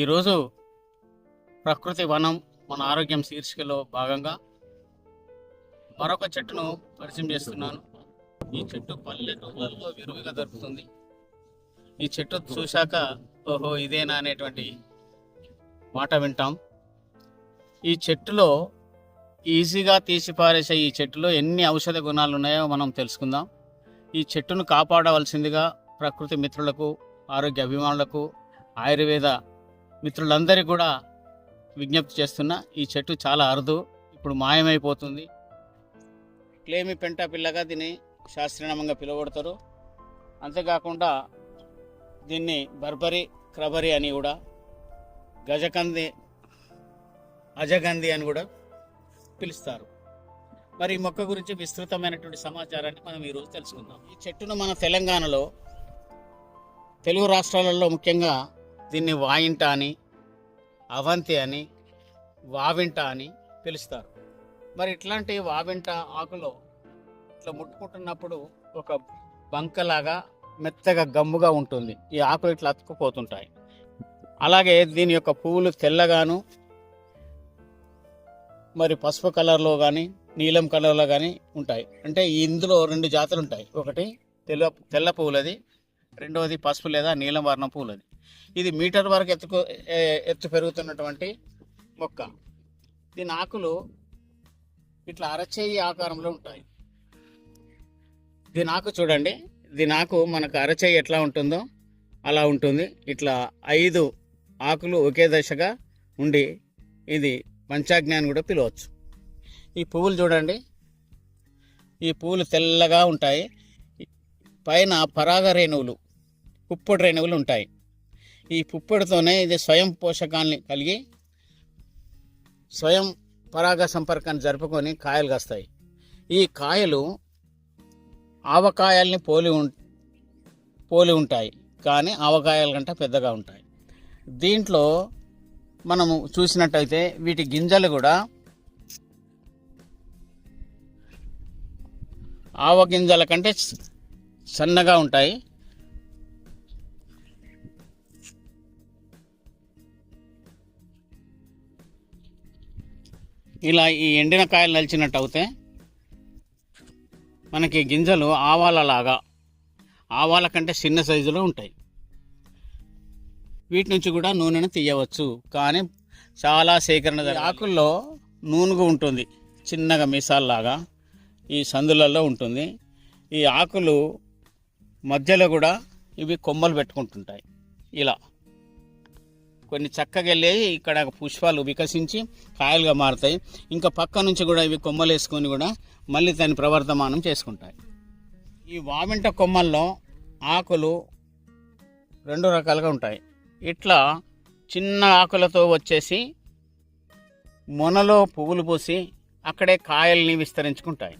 ఈరోజు ప్రకృతి వనం మన ఆరోగ్యం శీర్షికలో భాగంగా మరొక చెట్టును పరిచయం చేస్తున్నాను. ఈ చెట్టు పల్లెటూళ్ళలో విరివిగా దొరుకుతుంది ఈ చెట్టు చూశాక ఓహో ఇదేనా అనేటువంటి మాట వింటాం. ఈ చెట్టులో ఈజీగా తీసి పారేసే ఈ చెట్టులో ఎన్ని ఔషధ గుణాలు ఉన్నాయో మనం తెలుసుకుందాం. ఈ చెట్టును కాపాడవలసిందిగా ప్రకృతి మిత్రులకు ఆరోగ్య అభిమానులకు ఆయుర్వేద మిత్రులందరికీ కూడా విజ్ఞప్తి చేస్తున్నా ఈ చెట్టు చాలా అరుదు ఇప్పుడు మాయమైపోతుంది. క్లేమి పెంట పిల్లగా దీన్ని శాస్త్రీయనామంగా పిలువబడతారు. అంతేకాకుండా దీన్ని బర్బరి క్రబరి అని కూడా గజకంది అజగంధి అని కూడా పిలుస్తారు. మరి ఈ మొక్క గురించి విస్తృతమైనటువంటి సమాచారాన్ని మనం ఈరోజు తెలుసుకుందాం. ఈ చెట్టును మన తెలంగాణలో తెలుగు రాష్ట్రాలలో ముఖ్యంగా దీన్ని వాయింట అని అవంతి అని వావింట అని పిలుస్తారు. మరి ఇట్లాంటి వావింట ఆకులో ఇట్లా ముట్టుకుంటున్నప్పుడు ఒక బంకలాగా మెత్తగా గమ్ముగా ఉంటుంది. ఈ ఆకులు ఇట్లా అతుక్కుపోతుంటాయి. అలాగే దీని యొక్క పువ్వులు తెల్లగాను మరి పసుపు కలర్లో కానీ నీలం కలర్లో కానీ ఉంటాయి. అంటే ఇందులో రెండు జాతులు ఉంటాయి. ఒకటి తెల్ల తెల్ల పువ్వులది రెండవది పసుపు లేదా నీలం వర్ణం పువ్వులది. ఇది మీటర్ వరకు ఎత్తుకు ఎత్తు పెరుగుతున్నటువంటి మొక్క. దీని ఆకులు ఇట్లా అరచేయి ఆకారంలో ఉంటాయి. దీని ఆకు చూడండి. దీని ఆకు మనకు అరచేయి ఎట్లా ఉంటుందో అలా ఉంటుంది. ఇట్లా ఐదు ఆకులు ఒకే దశగా ఉండి ఇది పంచాజ్ఞాని కూడా పిలవచ్చు. ఈ పువ్వులు చూడండి. ఈ పువ్వులు తెల్లగా ఉంటాయి. పైన పరాగ రేణువులు పుప్పొడి రేణువులు ఉంటాయి. ఈ పుప్పొడితోనే ఇది స్వయం పోషకాన్ని కలిగి స్వయం పరాగ సంపర్కాన్ని జరుపుకొని కాయలు కాస్తాయి. ఈ కాయలు ఆవకాయల్ని పోలి ఉం పోలి ఉంటాయి కానీ ఆవకాయల కంటే పెద్దగా ఉంటాయి. దీంట్లో మనము చూసినట్టయితే వీటి గింజలు కూడా ఆవ గింజల కంటే సన్నగా ఉంటాయి. ఇలా ఈ ఎండిన కాయలు నలిచినట్టు అవుతే మనకి గింజలు ఆవాలలాగా ఆవాల కంటే చిన్న సైజులో ఉంటాయి. వీటి నుంచి కూడా నూనెను తీయవచ్చు. కానీ చాలా సేకరణ ఆకుల్లో నూనెగా ఉంటుంది. చిన్నగా మిసాల్లాగా ఈ సందులలో ఉంటుంది. ఈ ఆకులు మధ్యలో కూడా ఇవి కొమ్మలు పెట్టుకుంటుంటాయి. ఇలా. కొన్ని చక్కగా వెళ్ళి ఇక్కడ పుష్పాలు వికసించి కాయలుగా మారుతాయి. ఇంకా పక్క నుంచి కూడా ఇవి కొమ్మలు వేసుకొని కూడా మళ్ళీ దాన్ని ప్రవర్తమానం చేసుకుంటాయి. ఈ వామింట కొమ్మల్లో ఆకులు రెండు రకాలుగా ఉంటాయి. ఇట్లా చిన్న ఆకులతో వచ్చేసి మొనలో పువ్వులు పూసి అక్కడే కాయల్ని విస్తరించుకుంటాయి.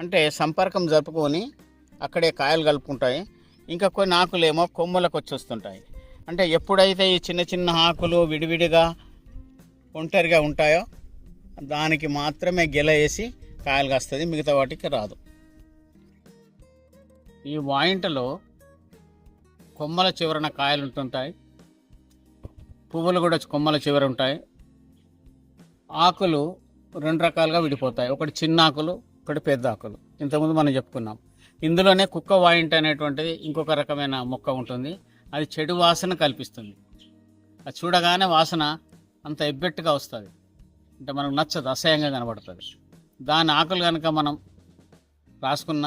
అంటే సంపర్కం జరుపుకొని అక్కడే కాయలు కలుపుకుంటాయి. ఇంకా కొన్ని ఆకులేమో కొమ్మలకు వచ్చి వస్తుంటాయి. అంటే ఎప్పుడైతే ఈ చిన్న చిన్న ఆకులు విడివిడిగా ఒంటరిగా ఉంటాయో దానికి మాత్రమే గెల వేసి కాయలు కాస్తుంది మిగతా వాటికి రాదు. ఈ వాయింటలో కొమ్మల చివరన కాయలు ఉంటుంటాయి పువ్వులు కూడా కొమ్మల చివర ఉంటాయి. ఆకులు రెండు రకాలుగా విడిపోతాయి. ఒకటి చిన్న ఆకులు ఒకటి పెద్ద ఆకులు. ఇంతకుముందు మనం చెప్పుకున్నాం. ఇందులోనే కుక్క వాయింట అనేటువంటిది ఇంకొక రకమైన మొక్క ఉంటుంది. అది చెడు వాసన కల్పిస్తుంది. అది చూడగానే వాసన అంత ఎబ్బెట్టుగా వస్తుంది. అంటే మనకు నచ్చదు అసహ్యంగా కనబడుతుంది. దాని ఆకులు కనుక మనం రాసుకున్న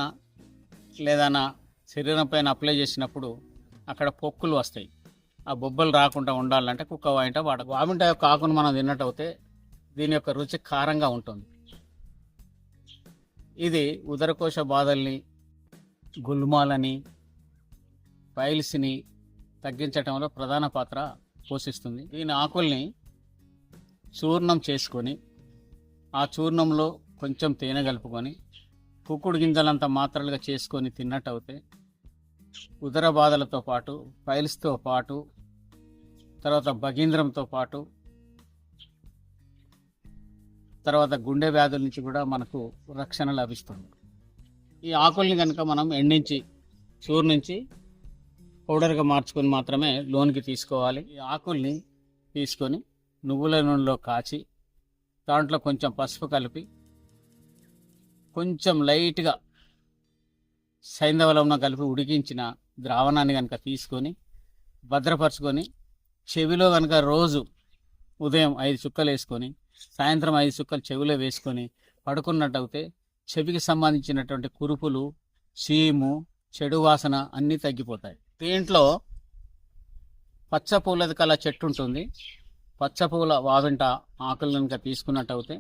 లేదన్నా శరీరం పైన అప్లై చేసినప్పుడు అక్కడ పొక్కులు వస్తాయి. ఆ బొబ్బలు రాకుండా ఉండాలంటే కుక్క వాయింట వాడ వామింట యొక్క ఆకును మనం తిన్నట్టు అయితే దీని యొక్క రుచి కారంగా ఉంటుంది. ఇది ఉదరకోశ బాధల్ని గుల్మాలని పైల్స్ని తగ్గించడంలో ప్రధాన పాత్ర పోషిస్తుంది. దీని ఆకుల్ని చూర్ణం చేసుకొని ఆ చూర్ణంలో కొంచెం తేనె కలుపుకొని కుక్కుడు గింజలంత మాత్రలుగా చేసుకొని తిన్నట్టు అయితే ఉదర బాధలతో పాటు పైల్స్తో పాటు తర్వాత భగీంద్రంతో పాటు తర్వాత గుండె వ్యాధుల నుంచి కూడా మనకు రక్షణ లభిస్తుంది. ఈ ఆకుల్ని కనుక మనం ఎండించి చూర్ణించి పౌడర్గా మార్చుకొని మాత్రమే లోన్కి తీసుకోవాలి. ఈ ఆకుల్ని తీసుకొని నువ్వుల నూనెలో కాచి దాంట్లో కొంచెం పసుపు కలిపి కొంచెం లైట్గా సైంధవలంలో కలిపి ఉడికించిన ద్రావణాన్ని కనుక తీసుకొని భద్రపరచుకొని చెవిలో కనుక రోజు ఉదయం ఐదు చుక్కలు వేసుకొని సాయంత్రం ఐదు చుక్కలు చెవిలో వేసుకొని పడుకున్నట్టయితే చెవికి సంబంధించినటువంటి కురుపులు చీము చెడు వాసన అన్నీ తగ్గిపోతాయి. దీంట్లో పచ్చ పూలది కల చెట్టు ఉంటుంది పచ్చ పూల వావింట ఆకులు కనుక తీసుకున్నట్టయితే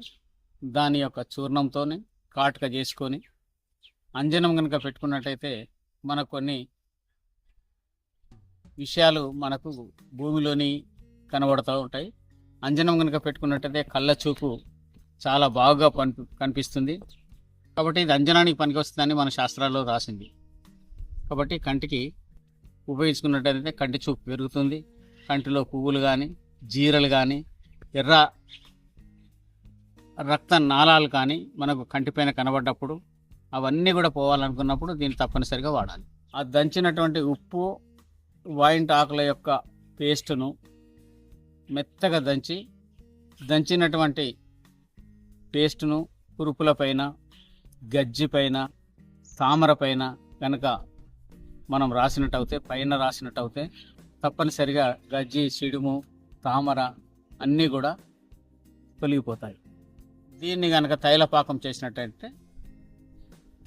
దాని యొక్క చూర్ణంతోనే కాటుక చేసుకొని అంజనం కనుక పెట్టుకున్నట్టయితే మనకు కొన్ని విషయాలు మనకు భూమిలోని కనబడుతూ ఉంటాయి. అంజనం కనుక పెట్టుకున్నట్టయితే కళ్ళ చూపు చాలా బాగా పని కనిపిస్తుంది. కాబట్టి ఇది అంజనానికి పనికి వస్తుందని మన శాస్త్రాల్లో రాసింది. కాబట్టి కంటికి ఉపయోగించుకున్నట్టయితే కంటి చూపు పెరుగుతుంది. కంటిలో పువ్వులు కానీ జీరలు కానీ ఎర్ర రక్త నాళాలు కానీ మనకు కంటిపైన కనబడ్డప్పుడు అవన్నీ కూడా పోవాలనుకున్నప్పుడు దీన్ని తప్పనిసరిగా వాడాలి. ఆ దంచినటువంటి ఉప్పు వాయింట్ ఆకుల యొక్క పేస్టును మెత్తగా దంచి దంచినటువంటి పేస్టును కురుపుల పైన గజ్జి పైన తామర పైన కనుక మనం రాసినట్టు అవుతే పైన రాసినట్టు అవుతే తప్పనిసరిగా గజ్జి సిడుము తామర అన్నీ కూడా తొలగిపోతాయి. దీన్ని కనుక తైలపాకం చేసినట్టయితే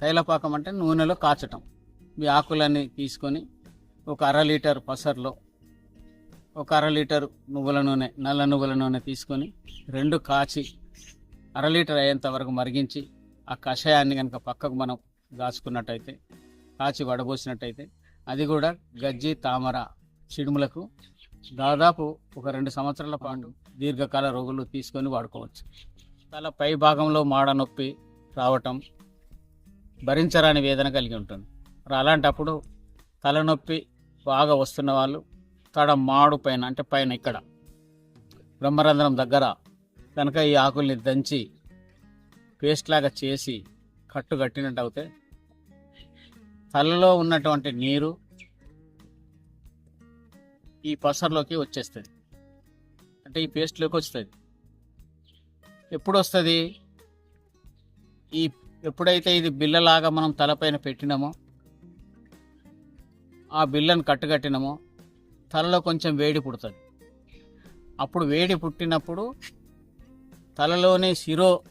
తైలపాకం అంటే నూనెలో కాచటం. మీ ఆకులన్నీ తీసుకొని ఒక అర లీటర్ పసర్లో ఒక అర లీటర్ నువ్వుల నూనె నల్ల నువ్వుల నూనె తీసుకొని రెండు కాచి అర లీటర్ అయ్యేంత వరకు మరిగించి ఆ కషాయాన్ని కనుక పక్కకు మనం దాచుకున్నట్టయితే కాచి వడబోసినట్టయితే. అది కూడా గజ్జి తామర చిడుములకు దాదాపు ఒక రెండు సంవత్సరాల పాటు దీర్ఘకాల రోగులు తీసుకొని వాడుకోవచ్చు. తల పై భాగంలో మాడ నొప్పి రావటం భరించరాని వేదన కలిగి ఉంటుంది. మరి అలాంటప్పుడు తలనొప్పి బాగా వస్తున్న వాళ్ళు తడ మాడు పైన అంటే పైన ఇక్కడ బ్రహ్మరంధ్రం దగ్గర కనుక ఈ ఆకుల్ని దంచి పేస్ట్ లాగా చేసి కట్టు కట్టినట్టు అవుతే తలలో ఉన్నటువంటి నీరు ఈ పసర్లోకి వచ్చేస్తుంది. అంటే ఈ పేస్ట్లోకి వస్తుంది. ఎప్పుడు వస్తుంది ఈ ఎప్పుడైతే ఇది బిల్లలాగా మనం తలపైన పెట్టినామో ఆ బిల్లను కట్టుకట్టినామో తలలో కొంచెం వేడి పుడుతుంది. అప్పుడు వేడి పుట్టినప్పుడు తలలోని శిరో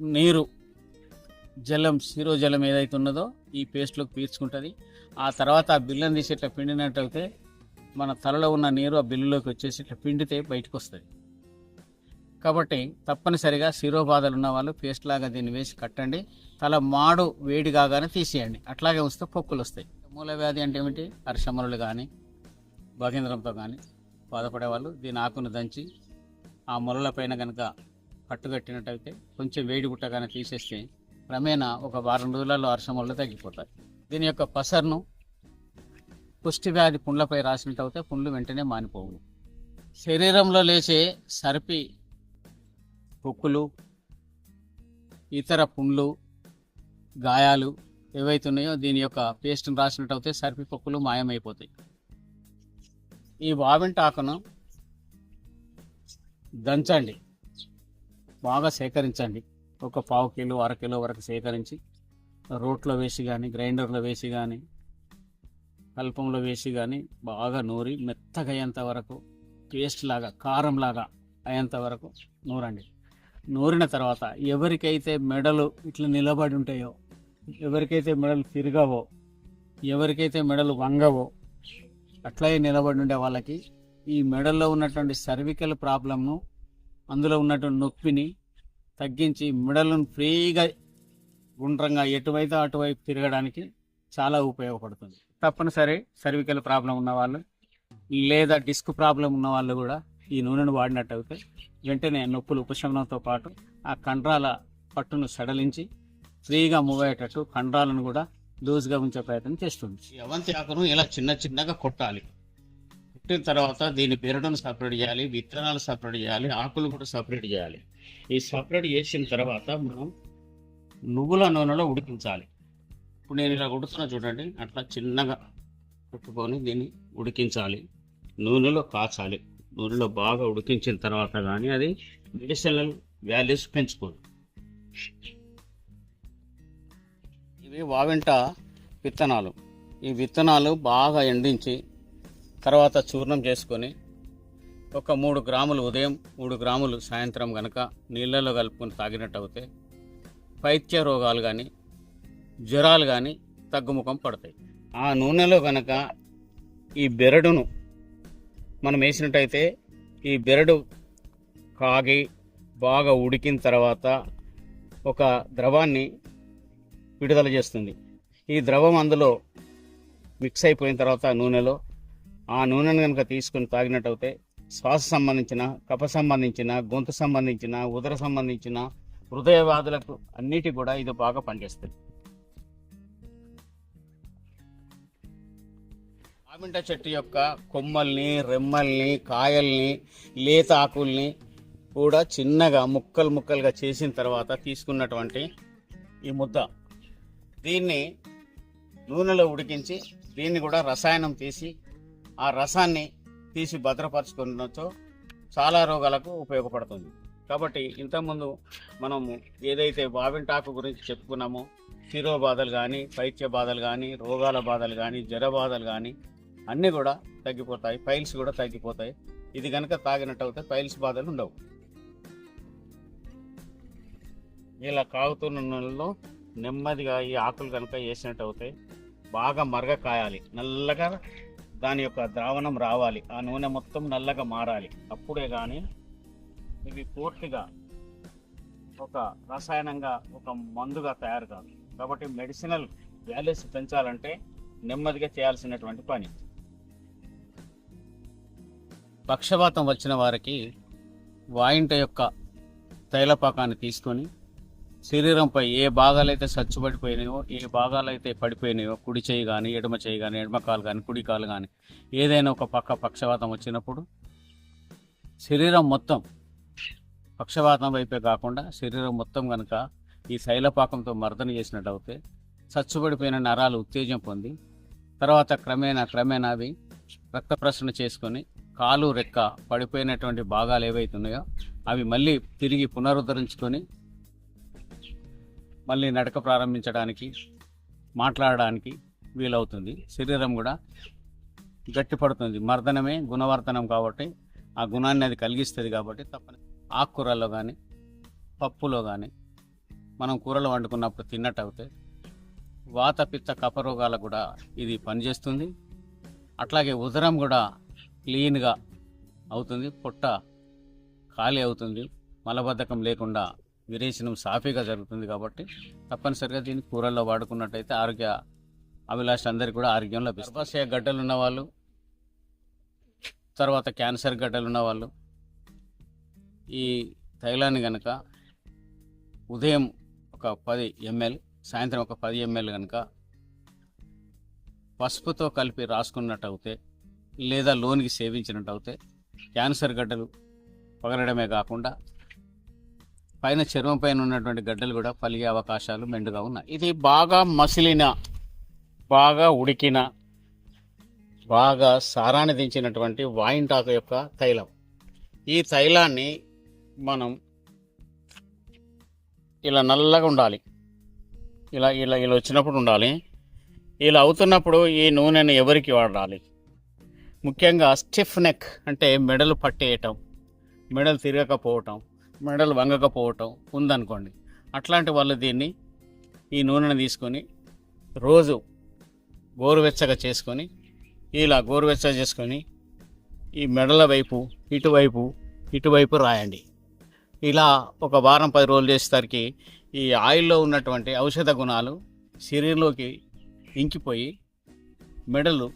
నీరు జలం సీరో జలం ఏదైతే ఉన్నదో ఈ పేస్ట్లోకి పీల్చుకుంటుంది. ఆ తర్వాత ఆ బిల్లని తీసి ఇట్లా పిండినట్టయితే మన తలలో ఉన్న నీరు ఆ బిల్లులోకి వచ్చేసి ఇట్లా పిండితే బయటకు వస్తుంది కాబట్టి తప్పనిసరిగా శిరోబాధలు ఉన్న వాళ్ళు పేస్ట్ లాగా దీన్ని వేసి కట్టండి. తల మాడు వేడి కాగానే తీసేయండి. అట్లాగే ఉంచితే పొక్కులు వస్తాయి. మూల వ్యాధి అంటే ఏమిటి? హర్షమరులు కానీ భగేంద్రంతో కానీ బాధపడే వాళ్ళు దీని ఆకును దంచి ఆ మొలల పైన కనుక కట్టుకట్టినట్టయితే కొంచెం వేడి పుట్టగానే తీసేస్తే క్రమేణా ఒక వారం రోజులలో హర్షమరులు తగ్గిపోతాయి. దీని యొక్క పసర్ను పుష్టి వ్యాధి పుండ్లపై రాసినట్టు అయితే పుండ్లు వెంటనే మానిపోవు. శరీరంలో లేచే సర్పి పొక్కులు ఇతర పుండ్లు గాయాలు ఏవైతే ఉన్నాయో దీని యొక్క పేస్ట్ని రాసినట్టు అయితే సర్పి పొక్కులు మాయమైపోతాయి. ఈ వావింటాకును దంచండి. బాగా సేకరించండి. ఒక పావు కిలో అర కిలో వరకు సేకరించి రోట్లో వేసి కానీ గ్రైండర్లో వేసి కానీ కల్పంలో వేసి కానీ బాగా నూరి మెత్తగా అయ్యేంత వరకు పేస్ట్ లాగా కారం లాగా అయ్యేంత వరకు నూరండి. నూరిన తర్వాత ఎవరికైతే మెడలు ఇట్లా నిలబడి ఉంటాయో ఎవరికైతే మెడలు తిరగవో ఎవరికైతే మెడలు వంగవో అట్లా నిలబడి ఉండే వాళ్ళకి ఈ మెడల్లో ఉన్నటువంటి సర్వికల్ ప్రాబ్లంను అందులో ఉన్నటువంటి నొప్పిని తగ్గించి మెడలను ఫ్రీగా గుండ్రంగా ఎటువైతే అటువైపు తిరగడానికి చాలా ఉపయోగపడుతుంది. తప్పనిసరి సర్వికల్ ప్రాబ్లం ఉన్న వాళ్ళు లేదా డిస్క్ ప్రాబ్లం ఉన్న వాళ్ళు కూడా ఈ నూనెను వాడినట్టయితే వెంటనే నొప్పులు ఉపశమనంతో పాటు ఆ కండరాల పట్టును సడలించి ఫ్రీగా మూవ్ అయ్యేటట్టు కండరాలను కూడా లూజ్గా ఉంచే ప్రయత్నం చేస్తుంది. అవంతి ఆకును ఇలా చిన్న చిన్నగా కొట్టాలి. కొట్టిన తర్వాత దీని బెరడును సపరేట్ చేయాలి విత్తనాలు సపరేట్ చేయాలి ఆకులు కూడా సపరేట్ చేయాలి. ఈ సపరేట్ చేసిన తర్వాత మనం నువ్వుల నూనెలో ఉడికించాలి. ఇప్పుడు నేను ఇలా ఉడుతున్నా చూడండి అట్లా చిన్నగా పెట్టుకొని దీన్ని ఉడికించాలి. నూనెలో కాచాలి. నూనెలో బాగా ఉడికించిన తర్వాత కానీ అది మెడిసినల్ వాల్యూస్ పెంచుకోదు ఇవి వావింట విత్తనాలు. ఈ విత్తనాలు బాగా ఎండించి తర్వాత చూర్ణం చేసుకొని ఒక మూడు గ్రాములు ఉదయం మూడు గ్రాములు సాయంత్రం గనక నీళ్ళలో కలుపుకొని తాగినట్టు అవుతే పైత్య రోగాలు కానీ జ్వరాలు కానీ తగ్గుముఖం పడతాయి. ఆ నూనెలో కనుక ఈ బెరడును మనం వేసినట్టయితే ఈ బెరడు కాగి బాగా ఉడికిన తర్వాత ఒక ద్రవాన్ని విడుదల చేస్తుంది. ఈ ద్రవం అందులో మిక్స్ అయిపోయిన తర్వాత నూనెలో ఆ నూనెను కనుక తీసుకొని తాగినట్టయితే శ్వాస సంబంధించిన కఫ సంబంధించిన గొంతు సంబంధించిన ఉదర సంబంధించిన హృదయ వ్యాధులకు అన్నిటి కూడా ఇది బాగా పనిచేస్తుంది. ఆమింట చెట్టు యొక్క కొమ్మల్ని రెమ్మల్ని కాయల్ని లేత ఆకుల్ని కూడా చిన్నగా ముక్కలు ముక్కలుగా చేసిన తర్వాత తీసుకున్నటువంటి ఈ ముద్ద. దీన్ని నూనెలో ఉడికించి దీన్ని కూడా రసాయనం తీసి ఆ రసాన్ని తీసి భద్రపరచుకున్నచో చాలా రోగాలకు ఉపయోగపడుతుంది. కాబట్టి ఇంతకుముందు మనము ఏదైతే వావింటాకు గురించి చెప్పుకున్నామో శిరో బాధలు కానీ పైత్య బాధలు కానీ రోగాల బాధలు కానీ జ్వర బాధలు కానీ అన్నీ కూడా తగ్గిపోతాయి పైల్స్ కూడా తగ్గిపోతాయి. ఇది కనుక తాగినట్టు అయితే పైల్స్ బాధలు ఉండవు. ఇలా కాగుతున్న నెలలో నెమ్మదిగా ఈ ఆకులు కనుక వేసినట్టు అవుతాయి బాగా మరగ కాయాలి. నల్లగా దాని యొక్క ద్రావణం రావాలి. ఆ నూనె మొత్తం నల్లగా మారాలి. అప్పుడే కానీ ఇవి పూర్తిగా ఒక రసాయనంగా ఒక మందుగా తయారు కాదు. కాబట్టి మెడిసినల్ వాల్యూస్ పెంచాలంటే నెమ్మదిగా చేయాల్సినటువంటి పని. పక్షవాతం వచ్చిన వారికి వాయింట యొక్క తైలపాకాన్ని తీసుకొని శరీరంపై ఏ భాగాలైతే సచ్చుబడిపోయినాయో ఏ భాగాలైతే పడిపోయినాయో కుడి చేయి కానీ ఎడమ చేయి కానీ ఎడమ కాలు కానీ కుడి కాలు కానీ ఏదైనా ఒక పక్క పక్షవాతం వచ్చినప్పుడు శరీరం మొత్తం పక్షవాతం వైపే కాకుండా శరీరం మొత్తం కనుక ఈ శైలపాకంతో మర్దన చేసినట్టు అవుతే చచ్చుబడిపోయిన నరాలు ఉత్తేజం పొంది తర్వాత క్రమేణా క్రమేణా అవి రక్త ప్రసరణ చేసుకొని కాలు రెక్క పడిపోయినటువంటి భాగాలు ఏవైతున్నాయో అవి మళ్ళీ తిరిగి పునరుద్ధరించుకొని మళ్ళీ నడక ప్రారంభించడానికి మాట్లాడడానికి వీలవుతుంది. శరీరం కూడా గట్టిపడుతుంది. మర్దనమే గుణవర్ధనం కాబట్టి ఆ గుణాన్ని అది కలిగిస్తుంది కాబట్టి తప్పని ఆకుకూరల్లో కానీ పప్పులో కానీ మనం కూరలు వండుకున్నప్పుడు తిన్నట్టు అవుతే వాత పిత్త కఫ రోగాలకు కూడా ఇది పనిచేస్తుంది. అట్లాగే ఉదరం కూడా క్లీన్గా అవుతుంది. పొట్ట ఖాళీ అవుతుంది. మలబద్ధకం లేకుండా విరేచనం సాఫీగా జరుగుతుంది కాబట్టి తప్పనిసరిగా దీన్ని కూరల్లో వాడుకున్నట్టయితే ఆరోగ్య అభిలాష అందరికీ కూడా ఆరోగ్యం లభిస్తుంది. గర్భాశయ గడ్డలు ఉన్నవాళ్ళు తర్వాత క్యాన్సర్ గడ్డలు ఉన్నవాళ్ళు ఈ తైలాన్ని కనుక ఉదయం ఒక పది ఎంఎల్ సాయంత్రం ఒక పది ఎంఎల్ కనుక పసుపుతో కలిపి రాసుకున్నట్టు అవుతే లేదా లోనికి సేవించినట్టు అవుతే క్యాన్సర్ గడ్డలు పగలడమే కాకుండా పైన చర్మం పైన ఉన్నటువంటి గడ్డలు కూడా పలిగే అవకాశాలు మెండుగా ఉన్నాయి. ఇది బాగా మసిలిన బాగా ఉడికిన బాగా సారాన్ని దించినటువంటి వాయింటాకు యొక్క తైలం. ఈ తైలాన్ని మనం ఇలా నల్లగా ఉండాలి. ఇలా ఇలా ఇలా వచ్చినప్పుడు ఉండాలి. ఇలా అవుతున్నప్పుడు ఈ నూనెను ఎవరికి వాడాలి? ముఖ్యంగా స్టిఫ్ నెక్ అంటే మెడలు పట్టేయటం మెడలు తిరగకపోవటం మెడలు వంగకపోవటం ఉందనుకోండి. అట్లాంటి వాళ్ళు దీన్ని ఈ నూనెను తీసుకొని రోజు గోరువెచ్చగా చేసుకొని ఇలా గోరువెచ్చగా చేసుకొని ఈ మెడల వైపు ఇటువైపు ఇటువైపు రాయండి. ఇలా ఒక వారం పది రోజులు చేసేసరికి ఈ ఆయిల్లో ఉన్నటువంటి ఔషధ గుణాలు శరీరంలోకి ఇంకిపోయి మెడలు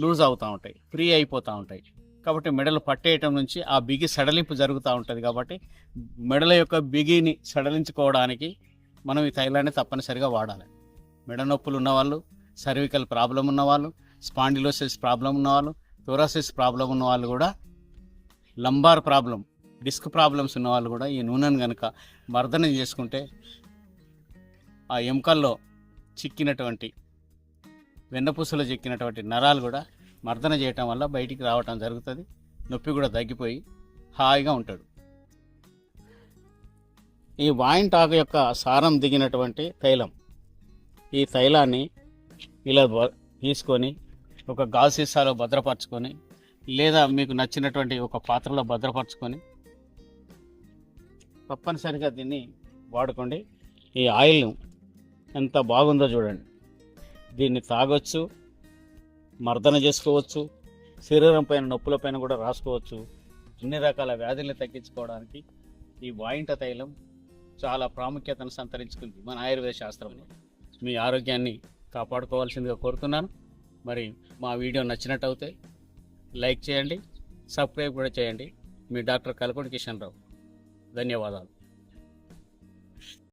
లూజ్ అవుతూ ఉంటాయి ఫ్రీ అయిపోతూ ఉంటాయి. కాబట్టి మెడలు పట్టేయటం నుంచి ఆ బిగి సడలింపు జరుగుతూ ఉంటుంది కాబట్టి మెడల యొక్క బిగిని సడలించుకోవడానికి మనం ఈ తైలాన్ని తప్పనిసరిగా వాడాలి. మెడ నొప్పులు ఉన్నవాళ్ళు సర్వికల్ ప్రాబ్లం ఉన్నవాళ్ళు స్పాండిలోసిస్ ప్రాబ్లం ఉన్నవాళ్ళు థోరాసిస్ ప్రాబ్లం ఉన్నవాళ్ళు కూడా లంబార్ ప్రాబ్లం డిస్క్ ప్రాబ్లమ్స్ ఉన్నవాళ్ళు కూడా ఈ నూనెను కనుక మర్దనం చేసుకుంటే ఆ ఎముకల్లో చిక్కినటువంటి వెన్నపూసలో చిక్కినటువంటి నరాలు కూడా మర్దన చేయటం వల్ల బయటికి రావటం జరుగుతుంది. నొప్పి కూడా తగ్గిపోయి హాయిగా ఉంటాడు. ఈ వాయింట్ ఆకు యొక్క సారం దిగినటువంటి తైలం. ఈ తైలాన్ని ఇలా తీసుకొని ఒక గాజు సీసాలో భద్రపరచుకొని లేదా మీకు నచ్చినటువంటి ఒక పాత్రలో భద్రపరచుకొని తప్పనిసరిగా దీన్ని వాడుకోండి. ఈ ఆయిల్ ఎంత బాగుందో చూడండి. దీన్ని తాగొచ్చు. మర్దన చేసుకోవచ్చు శరీరం పైన నొప్పుల పైన కూడా రాసుకోవచ్చు. అన్ని రకాల వ్యాధుల్ని తగ్గించుకోవడానికి ఈ వాయింట తైలం చాలా ప్రాముఖ్యతను సంతరించుకుంది మన ఆయుర్వేద శాస్త్రంలో మీ ఆరోగ్యాన్ని కాపాడుకోవాల్సిందిగా కోరుతున్నాను. మరి మా వీడియో నచ్చినట్టు అయితే లైక్ చేయండి సబ్స్క్రైబ్ కూడా చేయండి. మీ డాక్టర్ కలకొండ కిషన్ రావు. ధన్యవాదాలు.